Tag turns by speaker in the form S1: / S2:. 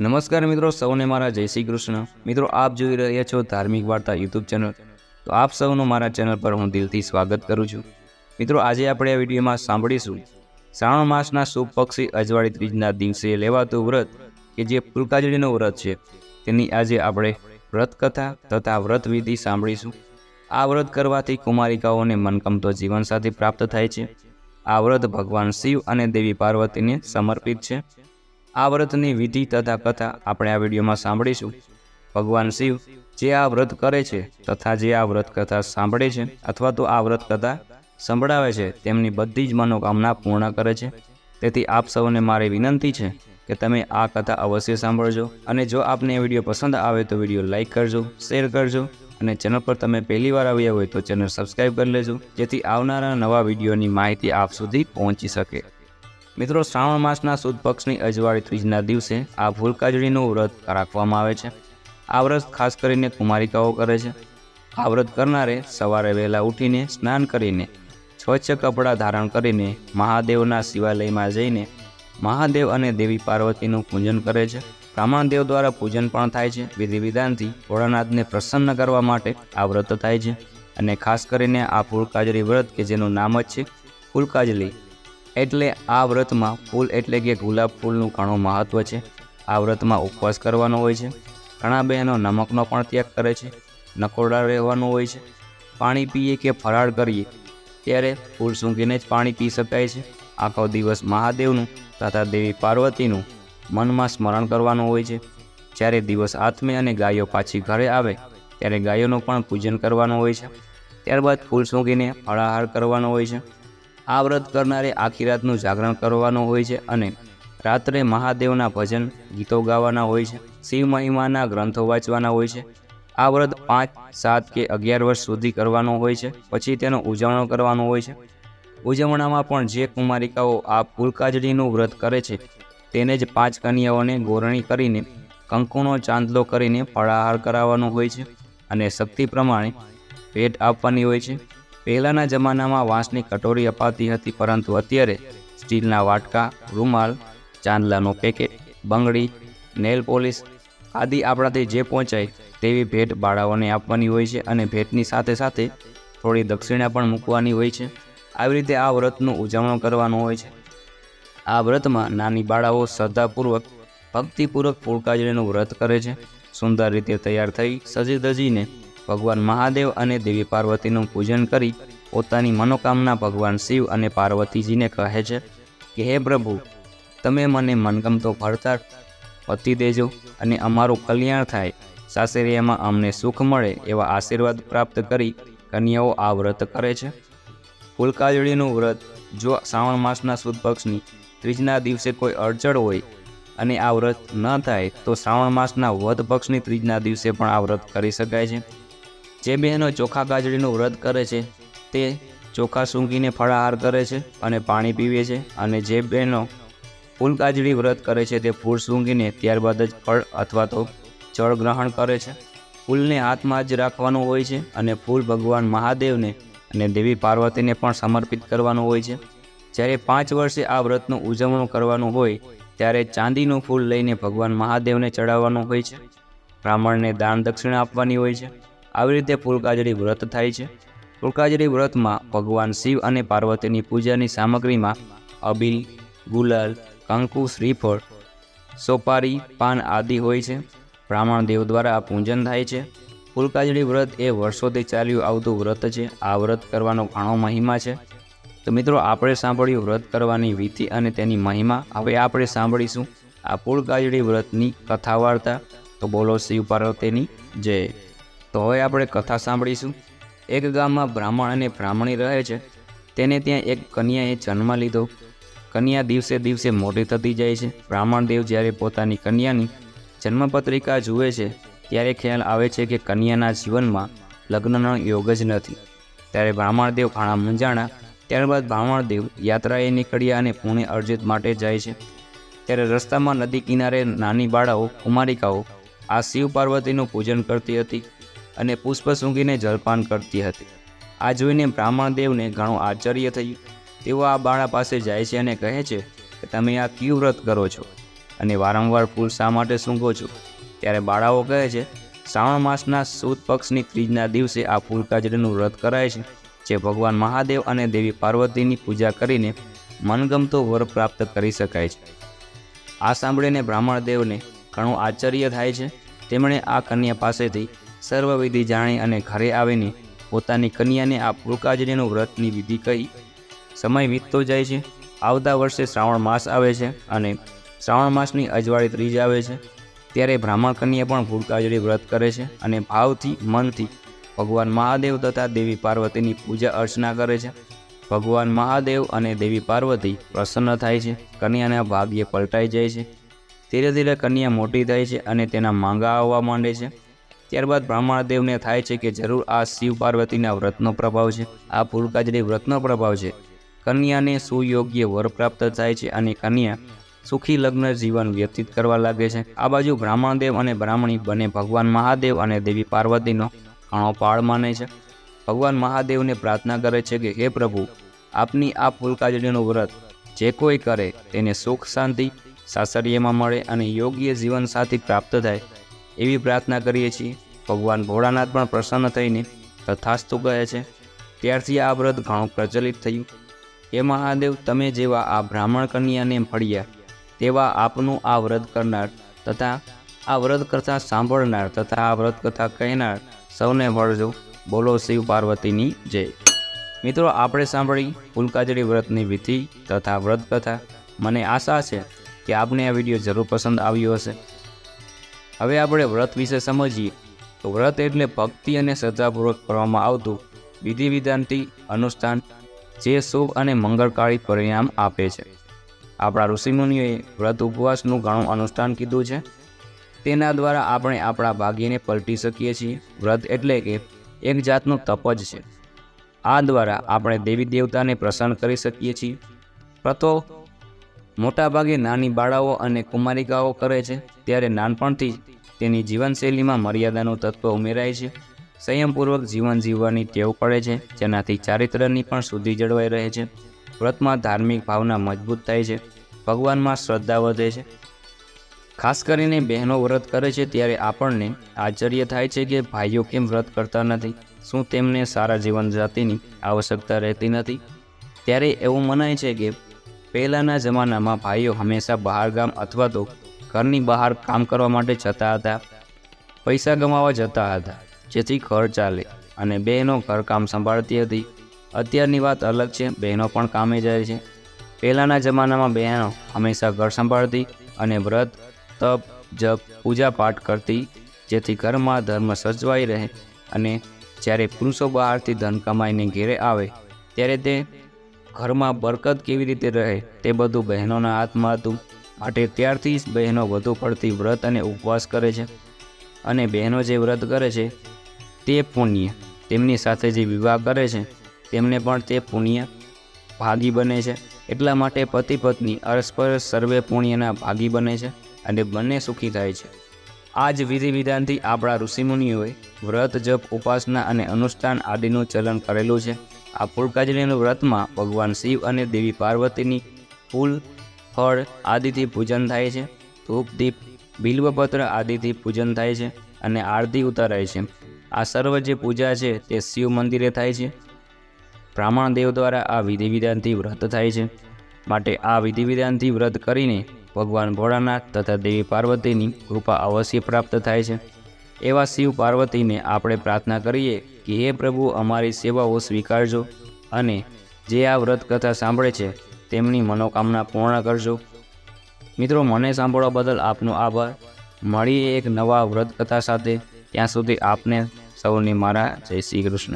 S1: નમસ્કાર મિત્રો, સૌને મારા જય શ્રી કૃષ્ણ. મિત્રો, આપ જોઈ રહ્યા છો ધાર્મિક વાર્તા યુટ્યુબ ચેનલ. તો આપ સૌનું મારા ચેનલ પર હું દિલથી સ્વાગત કરું છું. મિત્રો, આજે આપણે આ વિડીયોમાં સાંભળીશું. શ્રાવણ માસના શુભ પક્ષી અજવાળી ત્રીજના દિવસે લેવાતું વ્રત, કે જે ફૂલકાજળીનું વ્રત છે. તેની આજે આપણે વ્રત કથા તથા વ્રત વિધિ સાંભળીશું. આ વ્રત કરવાથી કુમારિકાઓને મનગમતો જીવનસાથી પ્રાપ્ત થાય છે. આ વ્રત ભગવાન શિવ અને દેવી પાર્વતીને સમર્પિત છે. આ વ્રતની વિધિ તથા કથા આપણે આ વિડીયોમાં સાંભળીશું. ભગવાન શિવ જે આ વ્રત કરે છે તથા જે આ વ્રત કથા સાંભળે છે અથવા તો આ વ્રત કથા સંભળાવે છે, તેમની બધી જ મનોકામના પૂર્ણ કરે છે. તેથી આપ સૌને મારી વિનંતી છે કે તમે આ કથા અવશ્ય સાંભળજો અને જો આપને એ વીડિયો પસંદ આવે તો વીડિયો લાઇક કરજો, શેર કરજો અને ચેનલ પર તમે પહેલીવાર આવ્યા હોય તો ચેનલ સબસ્ક્રાઈબ કરી લેજો, જેથી આવનારા નવા વિડીયોની માહિતી આપ સુધી પહોંચી શકે. મિત્રો, શ્રાવણ માસના સુદ પક્ષની અજવાળી ત્રીજના દિવસે આ ફૂલકાજળીનું વ્રત રાખવામાં આવે છે. આ વ્રત ખાસ કરીને કુમારિકાઓ કરે છે. આ વ્રત કરનારે સવારે વહેલા ઉઠીને સ્નાન કરીને, સ્વચ્છ કપડાં ધારણ કરીને, મહાદેવના શિવાલયમાં જઈને, મહાદેવ અને દેવી પાર્વતીનું પૂજન કરે છે. બ્રાહ્મણદેવ દ્વારા પૂજન પણ થાય છે. વિધિ વિધાનથી ભોળાનાથને પ્રસન્ન કરવા માટે આ વ્રત થાય છે. અને ખાસ કરીને આ ફૂલકાજળી વ્રત, કે જેનું નામ જ છે ફૂલકાજળી એટલે આ વ્રતમાં ફૂલ એટલે કે ગુલાબ ફૂલનું ઘણું મહત્ત્વ છે. આ વ્રતમાં ઉપવાસ કરવાનો હોય છે. ઘણા બહેનો નમકનો પણ ત્યાગ કરે છે. નકોરડા રહેવાનું હોય છે. પાણી પીએ કે ફરાળ કરીએ, ત્યારે ફૂલ સૂંઘીને જ પાણી પી શકાય છે. આખો દિવસ મહાદેવનું તથા દેવી પાર્વતીનું મનમાં સ્મરણ કરવાનું હોય છે. જ્યારે દિવસ આથમે અને ગાયો પાછી ઘરે આવે, ત્યારે ગાયોનું પણ પૂજન કરવાનું હોય છે. ત્યારબાદ ફૂલ સૂંઘીને ફળાહાર કરવાનો હોય છે. આ વ્રત કરનારે આખી રાતનું જાગરણ કરવાનું હોય છે અને રાત્રે મહાદેવના ભજન, ગીતો ગાવાના હોય છે, શિવ મહિમાના ગ્રંથો વાંચવાના હોય છે. આ વ્રત પાંચ, સાત કે અગિયાર વર્ષ સુધી કરવાનો હોય છે, પછી તેનો ઉજવણો કરવાનો હોય છે. ઉજવણામાં પણ જે કુમારિકાઓ આ ફૂલકાજળીનું વ્રત કરે છે, તેને જ પાંચ કન્યાઓને ગોરણી કરીને કંકુનો ચાંદલો કરીને ફળાહાર કરાવવાનો હોય છે અને શક્તિ પ્રમાણે ભેટ આપવાની હોય છે. પહેલાંના જમાનામાં વાંસની કટોરી અપાતી હતી, પરંતુ અત્યારે સ્ટીલના વાટકા, રૂમાલ, ચાંદલાનો પેકેટ, બંગડી, નેલ પોલિશ આદિ આપણાથી જે પહોંચાય તેવી ભેટ બાળાઓને આપવાની હોય છે અને ભેટની સાથે સાથે થોડી દક્ષિણા પણ મૂકવાની હોય છે. આવી રીતે આ વ્રતનું ઉજવણું કરવાનું હોય છે. આ વ્રતમાં નાની બાળાઓ શ્રદ્ધાપૂર્વક, ભક્તિપૂર્વક ફૂલકાજળીનું વ્રત કરે છે. સુંદર રીતે તૈયાર થઈ સજી ધજીને ભગવાન મહાદેવ અને દેવી પાર્વતીનું પૂજન કરી પોતાની મનોકામના ભગવાન શિવ અને પાર્વતીજીને કહે છે કે, હે પ્રભુ, તમે મને મનગમતો ભરતાર પતિ દેજો અને અમારું કલ્યાણ થાય. સાસરિયામાં અમને સુખ મળે એવા આશીર્વાદ પ્રાપ્ત કરી કન્યાઓ આ વ્રત કરે છે. ફૂલકાજળીનું વ્રત જો શ્રાવણ માસના સુદ પક્ષની ત્રીજના દિવસે કોઈ અડચણ હોય અને આ વ્રત ન થાય, તો શ્રાવણ માસના વધ પક્ષની ત્રીજના દિવસે પણ આ વ્રત કરી શકાય છે. જે બહેનો ચોખા ગાજડીનું વ્રત કરે છે, તે ચોખા સૂંઘીને ફળાહાર કરે છે અને પાણી પીવે છે અને જે બહેનો ફૂલ ગાજડી વ્રત કરે છે, તે ફૂલ સૂંઘીને ત્યારબાદ જ ફળ અથવા તો જળ ગ્રહણ કરે છે. ફૂલને હાથમાં જ રાખવાનું હોય છે અને ફૂલ ભગવાન મહાદેવને અને દેવી પાર્વતીને પણ સમર્પિત કરવાનું હોય છે. જ્યારે પાંચ વર્ષે આ વ્રતનું ઉજવણું કરવાનું હોય, ત્યારે ચાંદીનું ફૂલ લઈને ભગવાન મહાદેવને ચડાવવાનું હોય છે. બ્રાહ્મણને દાન દક્ષિણા આપવાની હોય છે. આવી રીતે ફૂલકાજળી વ્રત થાય છે. ફૂલકાજળી વ્રતમાં ભગવાન શિવ અને પાર્વતીની પૂજાની સામગ્રીમાં અબીલ, ગુલાલ, કંકુ, શ્રીફળ, સોપારી, પાન આદિ હોય છે. બ્રાહ્મણ દેવ દ્વારા આ પૂજન થાય છે. ફૂલકાજળી વ્રત એ વર્ષોથી ચાલ્યું આવતું વ્રત છે. આ વ્રત કરવાનો ઘણો મહિમા છે. તો મિત્રો, આપણે સાંભળ્યું વ્રત કરવાની વિધિ અને તેની મહિમા. હવે આપણે સાંભળીશું આ ફૂલકાજળી વ્રતની કથા વાર્તા. તો બોલો શિવ પાર્વતીની જય. તો હવે આપણે કથા સાંભળીશું. એક ગામમાં બ્રાહ્મણ અને બ્રાહ્મણી રહે છે. તેને ત્યાં એક કન્યાએ જન્મ લીધો. કન્યા દિવસે દિવસે મોટી થતી જાય છે. બ્રાહ્મણ દેવ જ્યારે પોતાની કન્યાની જન્મપત્રિકા જુએ છે, ત્યારે ખ્યાલ આવે છે કે કન્યાના જીવનમાં લગ્નનો યોગ જ નથી. ત્યારે બ્રાહ્મણદેવ ઘણા મૂંઝાણા, ત્યારબાદ બ્રાહ્મણદેવ યાત્રાએ નીકળ્યા અને પુણે અર્જિત માટે જાય છે. ત્યારે રસ્તામાં નદી કિનારે નાની બાળાઓ, કુમારિકાઓ આ શિવ પાર્વતીનું પૂજન કરતી હતી. અને પુષ્પ સૂંઘીને જલપાન કરતી હતી. આ જોઈને બ્રાહ્મણદેવને ઘણું આશ્ચર્ય થયું. તેઓ આ બાળા પાસે જાય છે અને કહે છે કે તમે આ ક્યુ વ્રત કરો છો? અને વારંવાર ફૂલ શા માટે સૂંઘો છો? ત્યારે બાળાઓ કહે છે, શ્રાવણ માસના સુદ પક્ષની ત્રીજના દિવસે આ ફૂલકાજડીનું વ્રત કરાય છે, જે ભગવાન મહાદેવ અને દેવી પાર્વતીની પૂજા કરીને મનગમતો વર પ્રાપ્ત કરી શકાય છે. આ સાંભળીને બ્રાહ્મણ દેવને ઘણું આશ્ચર્ય થાય છે. તેમણે આ કન્યા પાસેથી સર્વવિધિ જાણી અને ઘરે આવીને પોતાની કન્યાને આ ફૂલકાજડીનું વ્રતની વિધિ કહી સમય વીતતો જાય છે. આવતા વર્ષે શ્રાવણ માસ આવે છે અને શ્રાવણ માસની અજવાળી ત્રીજ આવે છે. ત્યારે બ્રાહ્મણ કન્યા પણ ફૂલકાજડી વ્રત કરે છે અને ભાવથી મનથી ભગવાન મહાદેવ તથા દેવી પાર્વતીની પૂજા અર્ચના કરે છે. ભગવાન મહાદેવ અને દેવી પાર્વતી પ્રસન્ન થાય છે. કન્યાના ભાગ્ય પલટાઈ જાય છે. ધીરે ધીરે કન્યા મોટી થાય છે અને તેના માંગા આવવા માંડે છે. ત્યારબાદ બ્રાહ્મણદેવને થાય છે કે જરૂર આ શિવ પાર્વતીના વ્રતનો પ્રભાવ છે. આ ફૂલકાજરી વ્રતનો પ્રભાવ છે. કન્યાને સુયોગ્ય વર પ્રાપ્ત થાય છે અને કન્યા સુખી લગ્ન જીવન વ્યતીત કરવા લાગે છે. આ બાજુ બ્રાહ્મણદેવ અને બ્રાહ્મણી બંને ભગવાન મહાદેવ અને દેવી પાર્વતીનો ઘણો પાળ માને છે. ભગવાન મહાદેવને પ્રાર્થના કરે છે કે, હે પ્રભુ, આપની આ ફૂલકાજડીનું વ્રત જે કોઈ કરે તેને સુખ, શાંતિ, સાસરીયમાં મળે અને યોગ્ય જીવનસાથી પ્રાપ્ત થાય. એવી પ્રાર્થના કરીએ છીએ. ભગવાન ભોળાનાથ પણ પ્રસન્ન થઈને તથાસ્તુ કહે છે. ત્યારથી આ વ્રત ઘણું પ્રચલિત થયું. હે મહાદેવ, તમે જેવા આ બ્રાહ્મણ કન્યાને મળ્યા, તેવા આપનું આ વ્રત કરનાર તથા આ વ્રત કથા સાંભળનાર તથા આ વ્રત કથા કહેનાર સૌને વળજો બોલો શિવ પાર્વતીની જય. મિત્રો, આપણે સાંભળી ફૂલકાજડી વ્રતની વિધિ તથા વ્રત કથા. મને આશા છે કે આપને આ વીડિયો જરૂર પસંદ આવ્યો હશે. હવે આપણે વ્રત વિશે સમજીએ. તો વ્રત એટલે ભક્તિ અને શ્રદ્ધાપૂર્વક કરવામાં આવતું વિધિ વિધાનથી અનુષ્ઠાન, જે શુભ અને મંગળકારી પરિણામ આપે છે. આપણા ઋષિમુનિઓએ વ્રત ઉપવાસનું ઘણું અનુષ્ઠાન કીધું છે. તેના દ્વારા આપણે આપણા ભાગ્યને પલટી શકીએ છીએ. વ્રત એટલે કે એક જાતનું તપ જ છે. આ દ્વારા આપણે દેવી દેવતાને પ્રસન્ન કરી શકીએ છીએ. વ્રતો મોટાભાગે નાની બાળાઓ અને કુમારિકાઓ કરે છે. ત્યારે નાનપણથી તેની જીવનશૈલીમાં મર્યાદાનું તત્વ ઉમેરાય છે. સંયમપૂર્વક જીવન જીવવાની ટેવ પડે છે, જેનાથી ચારિત્ર્યની પણ શુદ્ધિ જળવાઈ રહે છે. વ્રતમાં ધાર્મિક ભાવના મજબૂત થાય છે. ભગવાનમાં શ્રદ્ધા વધે છે. ખાસ કરીને બહેનો વ્રત કરે છે ત્યારે આપણને આશ્ચર્ય થાય છે કે ભાઈઓ કેમ વ્રત કરતા નથી? શું તેમને સારા જીવન જાતિની આવશ્યકતા રહેતી નથી? ત્યારે એવું મનાય છે કે પહેલાંના જમાનામાં ભાઈઓ હંમેશા બહાર ગામ અથવા તો ઘરની બહાર કામ કરવા માટે જતા હતા. પૈસા કમાવા જતા હતા, જેથી ઘર ચાલે અને બહેનો ઘરકામ સંભાળતી હતી. અત્યારની વાત અલગ છે, બહેનો પણ કામે જાય છે. પહેલાંના જમાનામાં બહેનો હંમેશા ઘર સંભાળતી અને વ્રત, તપ, જપ પૂજા પાઠ કરતી, જેથી ઘરમાં ધર્મ સજવાઈ રહે અને જ્યારે પુરુષો બહારથી ધન કમાઈને ઘેરે આવે, ત્યારે તે ઘરમાં બરકત કેવી રીતે રહે તે બધું બહેનોના હાથમાં હતું. માટે ત્યારથી જ બહેનો વધુ પડતી વ્રત અને ઉપવાસ કરે છે. અને બહેનો જે વ્રત કરે છે, તે પુણ્ય. તેમની સાથે જે વિવાહ કરે છે, તેમને પણ તે પુણ્ય ભાગી બને છે. એટલા માટે પતિ પત્ની અરસ્પર સર્વે પુણ્યના ભાગી બને છે અને બંને સુખી થાય છે. આ જ વિધિ વિધાનથી આપણા ઋષિમુનિઓએ વ્રત, જપ, ઉપાસના અને અનુષ્ઠાન આદિનું ચલણ કરેલું છે. આ ફૂલકાજળીનું વ્રતમાં ભગવાન શિવ અને દેવી પાર્વતીની ફૂલ, ફળ આદિથી પૂજન થાય છે. ધૂપ, દીપ, બિલ્વપત્ર આદિથી પૂજન થાય છે અને આરતી ઉતારાય છે. આ સર્વ જે પૂજા છે તે શિવ મંદિરે થાય છે. બ્રાહ્મણ દેવ દ્વારા આ વિધિ વિધાનથી વ્રત થાય છે. માટે આ વિધિ વિધાનથી વ્રત કરીને ભગવાન ભોળાનાથ તથા દેવી પાર્વતીની કૃપા અવશ્ય પ્રાપ્ત થાય છે. એવા શિવ પાર્વતીને આપણે પ્રાર્થના કરીએ કે હે પ્રભુ, અમારી સેવાઓ સ્વીકારજો અને જે આ વ્રત કથા સાંભળે છે, તેમની મનોકામના પૂર્ણ કરજો. મિત્રો, મને સાંભળવા બદલ આપનો આભાર. મળીએ એક નવા વ્રત કથા સાથે. ત્યાં સુધી આપને સૌને મારા જય શ્રી કૃષ્ણ.